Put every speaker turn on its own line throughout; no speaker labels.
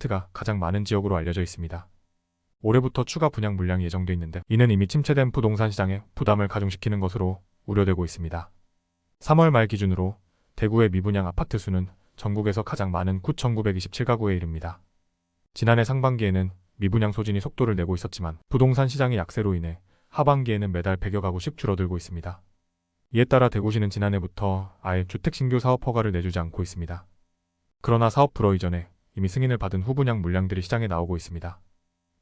아파트가 가장 많은 지역으로 알려져 있습니다. 올해부터 추가 분양 물량이 예정돼 있는데 이는 이미 침체된 부동산 시장에 부담을 가중시키는 것으로 우려되고 있습니다. 3월 말 기준으로 대구의 미분양 아파트 수는 전국에서 가장 많은 9,927가구에 이릅니다. 지난해 상반기에는 미분양 소진이 속도를 내고 있었지만 부동산 시장의 약세로 인해 하반기에는 매달 100여 가구씩 줄어들고 있습니다. 이에 따라 대구시는 지난해부터 아예 주택 신규 사업 허가를 내주지 않고 있습니다. 그러나 사업 불허 이전에 이미 승인을 받은 후분양 물량들이 시장에 나오고 있습니다.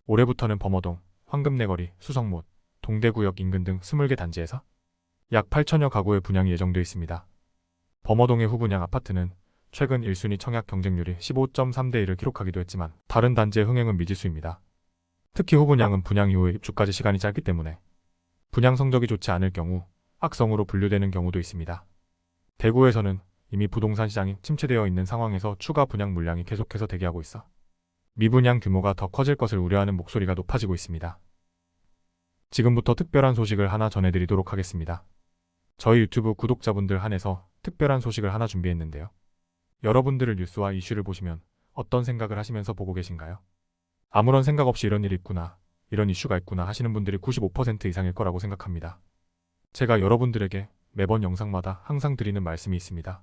올해부터는 범어동, 황금내거리, 수성못, 동대구역 인근 등 20개 단지에서 약 8천여 가구의 분양이 예정돼 있습니다. 범어동의 후분양 아파트는 최근 1순위 청약 경쟁률이 15.3대 1을 기록하기도 했지만 다른 단지의 흥행은 미지수입니다. 특히 후분양은 분양 이후의 입주까지 시간이 짧기 때문에 분양 성적이 좋지 않을 경우 악성으로 분류되는 경우도 있습니다. 대구에서는 이미 부동산 시장이 침체되어 있는 상황에서 추가 분양 물량이 계속해서 대기하고 있어 미분양 규모가 더 커질 것을 우려하는 목소리가 높아지고 있습니다. 지금부터 특별한 소식을 하나 전해드리도록 하겠습니다. 저희 유튜브 구독자분들 한해서 특별한 소식을 하나 준비했는데요. 여러분들을 뉴스와 이슈를 보시면 어떤 생각을 하시면서 보고 계신가요? 아무런 생각 없이 이런 일이 있구나, 이런 이슈가 있구나 하시는 분들이 95% 이상일 거라고 생각합니다. 제가 여러분들에게 매번 영상마다 항상 드리는 말씀이 있습니다.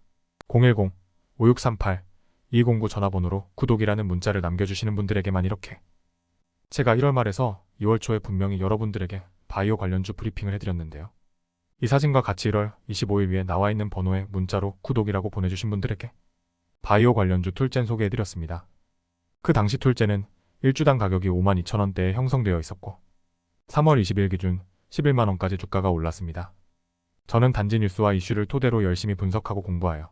010-5638-209 전화번호로 구독이라는 문자를 남겨주시는 분들에게만 이렇게 제가 1월 말에서 2월 초에 분명히 여러분들에게 바이오 관련주 브리핑을 해드렸는데요. 이 사진과 같이 1월 25일 위에 나와 있는 번호에 문자로 구독이라고 보내주신 분들에게 바이오 관련주 툴젠 소개해드렸습니다. 그 당시 툴젠은 1주당 가격이 52,000원대에 형성되어 있었고 3월 20일 기준 11만원까지 주가가 올랐습니다. 저는 단지 뉴스와 이슈를 토대로 열심히 분석하고 공부하여